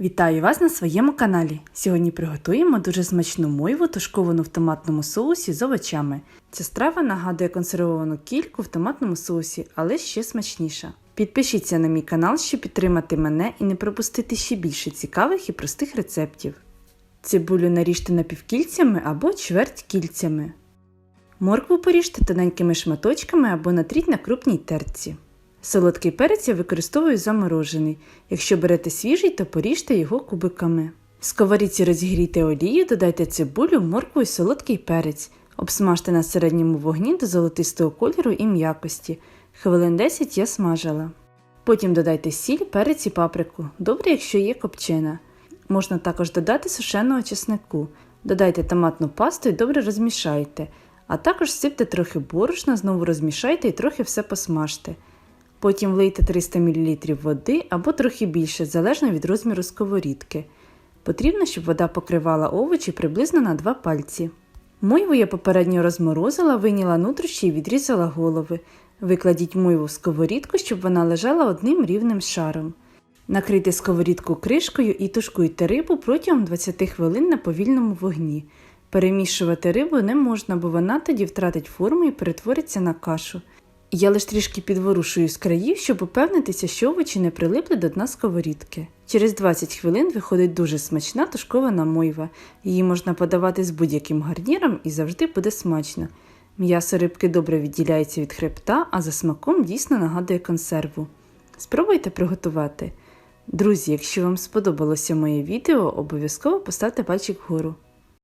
Вітаю вас на своєму каналі. Сьогодні приготуємо дуже смачну мойву, тушковану в томатному соусі з овочами. Ця страва нагадує консервовану кільку в томатному соусі, але ще смачніша. Підпишіться на мій канал, щоб підтримати мене і не пропустити ще більше цікавих і простих рецептів. Цибулю наріжте напівкільцями або чверть кільцями. Моркву поріжте тоненькими шматочками або натріть на крупній терці. Солодкий перець я використовую заморожений. Якщо берете свіжий, то поріжте його кубиками. В сковорідці розігрійте олію, додайте цибулю, моркву і солодкий перець. Обсмажте на середньому вогні до золотистого кольору і м'якості. Хвилин 10 я смажила. Потім додайте сіль, перець і паприку. Добре, якщо є копчена. Можна також додати сушеного чеснику. Додайте томатну пасту і добре розмішайте. А також сипте трохи борошна, знову розмішайте і трохи все посмажте. Потім влийте 300 мл води або трохи більше, залежно від розміру сковорідки. Потрібно, щоб вода покривала овочі приблизно на 2 пальці. Мойву я попередньо розморозила, вийняла нутрощі і відрізала голови. Викладіть мойву в сковорідку, щоб вона лежала одним рівним шаром. Накрийте сковорідку кришкою і тушкуйте рибу протягом 20 хвилин на повільному вогні. Перемішувати рибу не можна, бо вона тоді втратить форму і перетвориться на кашу. Я лише трішки підворушую з країв, щоб упевнитися, що овочі не прилипли до дна сковорідки. Через 20 хвилин виходить дуже смачна тушкована мойва. Її можна подавати з будь-яким гарніром і завжди буде смачно. М'ясо рибки добре відділяється від хребта, а за смаком дійсно нагадує консерву. Спробуйте приготувати. Друзі, якщо вам сподобалося моє відео, обов'язково поставте пальчик вгору.